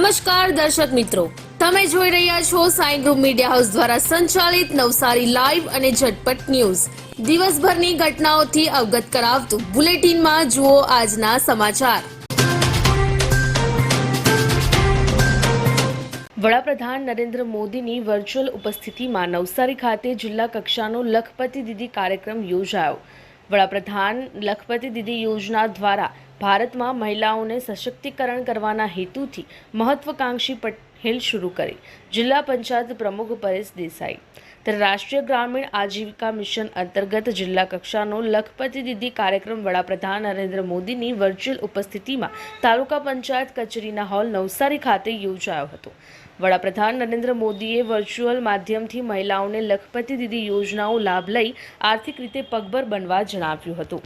નમસ્કાર દર્શક મિત્રો. તમે જોઈ રહ્યા છો સાઈ ગ્રુપ મીડિયા હાઉસ દ્વારા સંચાલિત નવસારી લાઈવ અને ઝટપટ ન્યૂઝ. દિવસભરની ઘટનાઓથી અવગત કરાવતું બુલેટિનમાં જુઓ આજના સમાચાર. વડાપ્રધાન નરેન્દ્ર મોદીની વર્ચ્યુઅલ ઉપસ્થિતિમાં નવસારી ખાતે જિલ્લા કક્ષાનો લખપતિ દીદી કાર્યક્રમ યોજાયો. વડાપ્રધાન લખપતિ દીદી યોજના દ્વારા ભારતમાં મહિલાઓને સશક્તિકરણ કરવાના હેતુથી મહત્વકાંક્ષી પહેલ શરૂ કરી. જિલ્લા પંચાયત પ્રમુખ પરેશ દેસાઈ. ત્યારે રાષ્ટ્રીય ગ્રામીણ આજીવિકા મિશન અંતર્ગત જિલ્લા કક્ષાનો લખપતિ દીદી કાર્યક્રમ વડાપ્રધાન નરેન્દ્ર મોદીની વર્ચ્યુઅલ ઉપસ્થિતિમાં તાલુકા પંચાયત કચેરીના હોલ નવસારી ખાતે યોજાયો હતો. વડાપ્રધાન નરેન્દ્ર મોદીએ વર્ચ્યુઅલ માધ્યમથી મહિલાઓને લખપતિ દીદી યોજનાઓ લાભ લઈ આર્થિક રીતે પગભર બનવા જણાવ્યું હતું.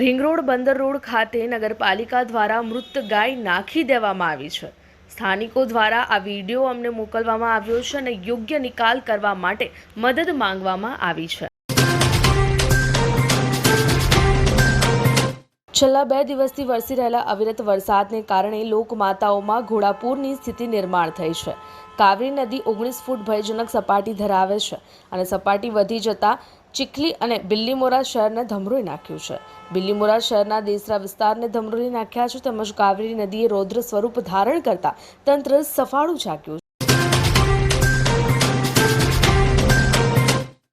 રિંગ રોડ, બંદર રોડ ખાતે નગરપાલિકા દ્વારા મૃત ગાય નાખી દેવામાં આવી છે. સ્થાનિકો દ્વારા આ વીડિયો અમને મોકલવામાં આવ્યો છે અને યોગ્ય નિકાલ કરવા માટે મદદ માંગવામાં આવી છે. છેલ્લા બે દિવસથી વરસી રહેલા અવિરત વરસાદને કારણે લોકમાતાઓમાં ઘોડાપૂરની સ્થિતિ નિર્માણ થઈ છે. કાવેરી નદી ઓગણીસ ફૂટ ભયજનક સપાટી ધરાવે છે અને સપાટી વધી જતાં ચીખલી અને બિલ્લીમોરા શહેરને ધમરોઈ નાખ્યું છે. બિલ્લીમોરા શહેરના દેસરા વિસ્તારને ધમરોઈ નાખ્યા છે તેમજ કાવેરી નદીએ રૌદ્ર સ્વરૂપ ધારણ કરતા તંત્ર સફાળું ઝાક્યું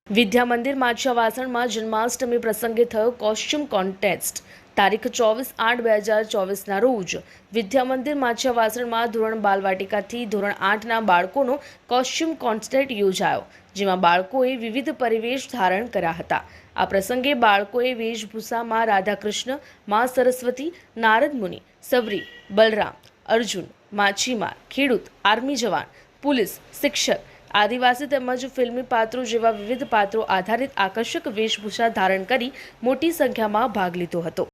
વિદ્યા મંદિર માછિયાવાસણમાં જન્માષ્ટમી પ્રસંગે થયો કોસ્ચ્યુમ કોન્ટેસ્ટ. તારીખ ચોવીસ આઠ બે હજાર ચોવીસના રોજ વિદ્યા મંદિર માછિયાવાસણમાં ધોરણ બાલવાટિકાથી ધોરણ આઠના બાળકોનો કોસ્ચ્યુમ કોન્સર્ટ યોજાયો, જેમાં બાળકોએ વિવિધ પરિવેશ ધારણ કર્યા હતા. આ પ્રસંગે બાળકોએ વેશભૂષામાં રાધાકૃષ્ણ, મા સરસ્વતી, નારદ મુનિ, સબરી, બલરામ, અર્જુન, માછીમાર, ખેડૂત, આર્મી જવાન, પોલીસ, શિક્ષક, આદિવાસી તેમજ ફિલ્મી પાત્રો જેવા વિવિધ પાત્રો આધારિત આકર્ષક વેશભૂષા ધારણ કરી મોટી સંખ્યામાં ભાગ લીધો હતો.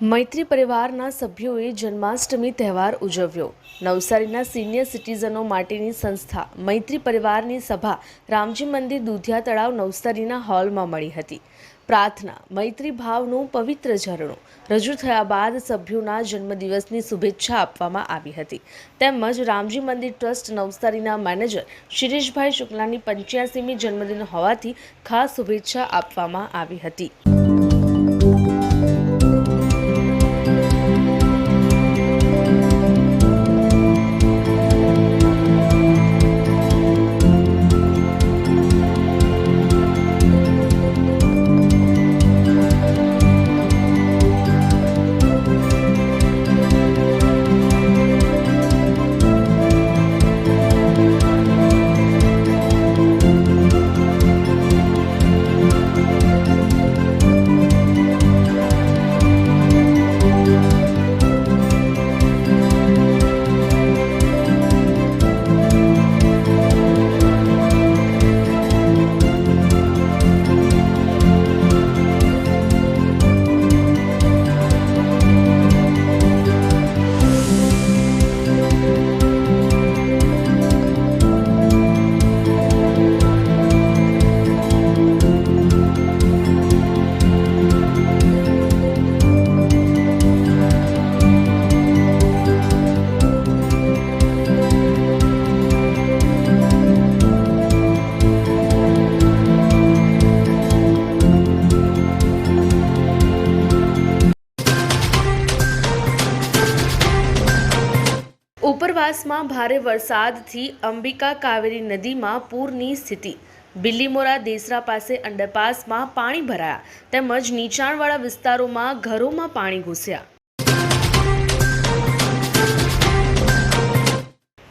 મૈત્રી પરિવારના સભ્યોએ જન્માષ્ટમી તહેવાર ઉજવ્યો. નવસારીના સિનિયર સિટીઝનો માટેની સંસ્થા મૈત્રી પરિવારની સભા રામજી મંદિર દુધિયા તળાવ નવસારીના હોલમાં મળી હતી. પ્રાર્થના, મૈત્રી ભાવનું પવિત્ર ઝરણું. રજૂ થયા બાદ સભ્યોના જન્મદિવસની શુભેચ્છા આપવામાં આવી હતી. તેમજ રામજી મંદિર ટ્રસ્ટ નવસારીના મેનેજર શિરીષભાઈ શુક્લાની પંચ્યાસીમી જન્મદિન હોવાથી ખાસ શુભેચ્છા આપવામાં આવી હતી. ઉપરવાસમાં ભારે વરસાદથી અંબિકા કાવેરી નદીમાં પૂરની સ્થિતિ. બિલ્લીમોરા દેસરા પાસે અંડરપાસમાં પાણી ભરાયા. તેમજ નીચાણવાળા વિસ્તારોમાં ઘરોમાં પાણી ઘૂસ્યા.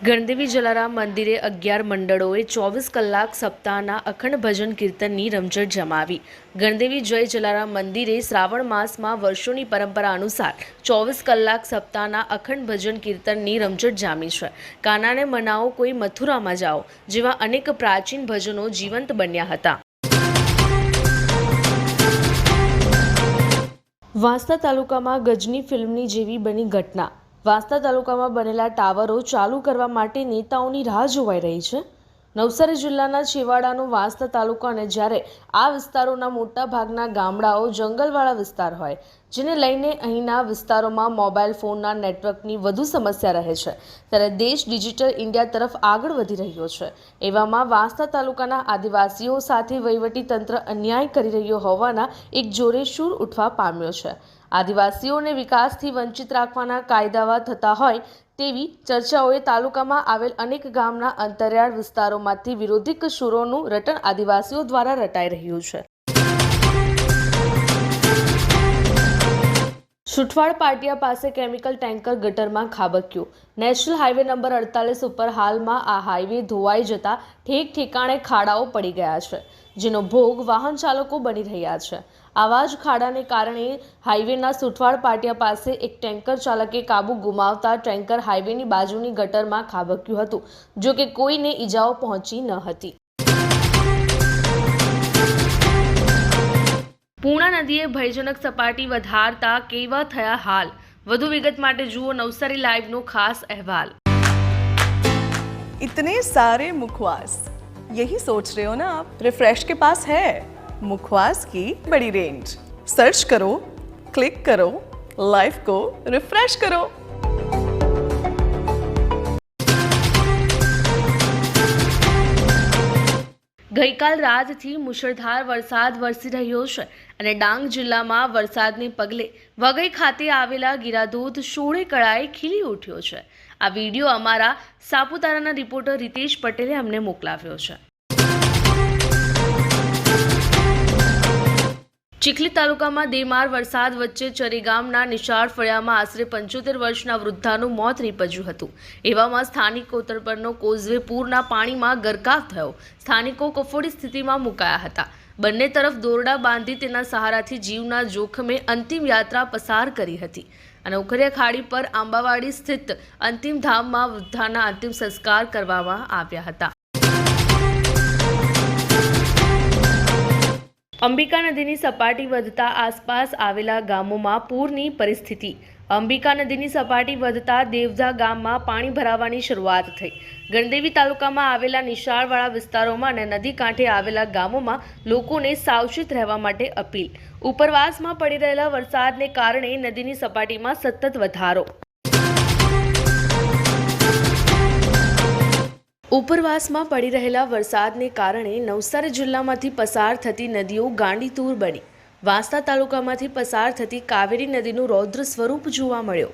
ગણદેવી જલારામ મંદિરે અગિયાર મંડળોએ ચોવીસ કલાક સપ્તાહના અખંડ ભજન કીર્તનની રમઝટ જમાવી. ગણદેવી જય જલારામ મંદિરે શ્રાવણ માસમાં વર્ષોની પરંપરા અનુસાર ચોવીસ કલાક સપ્તાહના અખંડ ભજન કીર્તનની રમઝટ જામી છે. કાનાને મનાવો કોઈ મથુરામાં જાઓ, જેવા અનેક પ્રાચીન ભજનો જીવંત બન્યા હતા. વાંસદા તાલુકામાં ગજની ફિલ્મની જેવી બની ઘટના. વાંસદા તાલુકામાં બનેલા ટાવરો ચાલુ કરવા માટે નેતાઓની રાહ જોવાઈ રહી છે. નવસારી જિલ્લાના છેવાડાનો વાંસદા તાલુકો અને જ્યારે આ વિસ્તારોના મોટા ભાગના ગામડાઓ જંગલવાળા વિસ્તાર હોય, જેને લઈને અહીંના વિસ્તારોમાં મોબાઈલ ફોનના નેટવર્કની વધુ સમસ્યા રહે છે, ત્યારે દેશ ડિજિટલ ઇન્ડિયા તરફ આગળ વધી રહ્યો છે. એવામાં વાંસદા તાલુકાના આદિવાસીઓ સાથે વહીવટી તંત્ર અન્યાય કરી રહ્યો હોવાના એક જોરે શૂર ઉઠવા પામ્યો છે. આદિવાસીઓને વિકાસથી વંચિત રાખવાના કાયદાવા થતા હોય તેવી ચર્ચાઓએ તાલુકામાં આવેલ અનેક ગામના અંતરિયાળ વિસ્તારોમાંથી વિરોધિક શૂરોનું રટણ આદિવાસીઓ દ્વારા રટાઈ રહ્યું છે. સુઠવાડ પાટિયા પાસે કેમિકલ ટેન્કર ગટરમાં ખાબક્યું. નેશનલ હાઈવે નંબર અડતાલીસ ઉપર હાલમાં આ હાઈવે ધોવાઈ જતા ઠેક ઠેકાણે ખાડાઓ પડી ગયા છે, જેનો ભોગ વાહન ચાલકો બની રહ્યા છે. આવા જ ખાડાને કારણે હાઈવેના સુઠવાડ પાટિયા પાસે એક ટેન્કર ચાલકે કાબુ ગુમાવતા ટેન્કર હાઈવેની બાજુની ગટરમાં ખાબક્યું હતું જો કે કોઈને ઈજાઓ પહોંચી ન હતી પૂર્ણા નદીએ ભયજનક સપાટી વધારતા કેવા થયા હાલ વધુ વિગત માટે જુઓ નવસારી લાઈવનો ખાસ અહેવાલ इतने सारे मुखवास यही सोच रहे हो ना आप रिफ्रेश के पास है मुखवास की बड़ी रेंज सर्च करो क्लिक करो लाइफ को रिफ्रेश करो ગઈકાલ રાતથી મુશળધાર વરસાદ વરસી રહ્યો છે અને ડાંગ જિલ્લામાં વરસાદને પગલે વઘઈ ખાતે આવેલા ગિરાધોધ સોળે કળાએ ખીલી ઉઠ્યો છે આ વિડીયો અમારા સાપુતારાના રિપોર્ટર રીતેશ પટેલે અમને મોકલાવ્યો છે ચીખલી તાલુકામાં દેમાર વરસાદ વચ્ચે ચરી ગામના નિશાળ ફળિયામાં આશરે પંચોતેર વર્ષના વૃદ્ધાનું મોત નીપજ્યું હતું. એવામાં સ્થાનિક કોતરપરનો કોઝવે પૂરના પાણીમાં ગરકાવ થયો. સ્થાનિકો કફોડી સ્થિતિમાં મુકાયા હતા. બંને તરફ દોરડા બાંધી તેના સહારાથી જીવના જોખમે અંતિમ યાત્રા પસાર કરી હતી. અને ઉખરિયા ખાડી પર આંબાવાડી સ્થિત અંતિમ ધામમાં વૃદ્ધાના અંતિમ સંસ્કાર કરવામાં આવ્યા હતા. અંબિકા નદીની સપાટી વધતા આસપાસ આવેલા ગામોમાં પૂરની પરિસ્થિતિ. અંબિકા નદીની સપાટી વધતા દેવધા ગામમાં પાણી ભરાવાની શરૂઆત થઈ. ગણદેવી તાલુકામાં આવેલા નિશાળવાળા વિસ્તારોમાં અને નદી કાંઠે આવેલા ગામોમાં લોકોને સાવચેત રહેવા માટે અપીલ. ઉપરવાસમાં પડી રહેલા વરસાદને કારણે નદીની સપાટીમાં સતત વધારો. ઉપરવાસમાં પડી રહેલા વરસાદને કારણે નવસારી જિલ્લામાંથી પસાર થતી નદીઓ ગાંડીતૂર બની. વાંસદા તાલુકામાંથી પસાર થતી કાવેરી નદીનું રૌદ્ર સ્વરૂપ જોવા મળ્યો.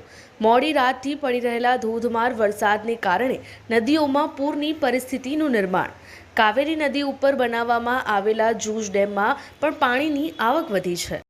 મોડી રાતથી પડી રહેલા ધોધમાર વરસાદને કારણે નદીઓમાં પૂરની પરિસ્થિતિનું નિર્માણ. કાવેરી નદી ઉપર બનાવવામાં આવેલા જૂજ ડેમમાં પણ પાણીની આવક વધી છે.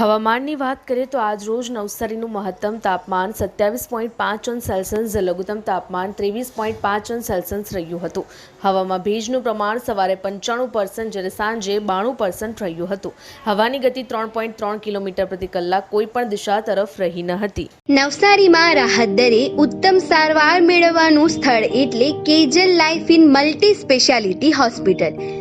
હવામાનની વાત કરીએ તો આજ રોજ નવસારીનું મહત્તમ તાપમાન સત્યાવીસ પોઈન્ટ પાંચ અંશ સેલ્સિયસ, લઘુત્તમ તાપમાન ત્રેવીસ પોઈન્ટ પાંચ અંશ સેલ્સિયસ રહ્યું હતું. હવામાં ભેજનું પ્રમાણ સવારે પંચાણું પર્સન્ટ જ્યારે સાંજે બાણું પર્સન્ટ રહ્યું હતું. હવાની ગતિ ત્રણ પોઈન્ટ ત્રણ કિલોમીટર પ્રતિ કલાક કોઈ પણ દિશા તરફ રહી ન હતી. નવસારીમાં રાહત દરે ઉત્તમ સારવાર મેળવવાનું સ્થળ એટલે Kejal life in multi speciality hospital.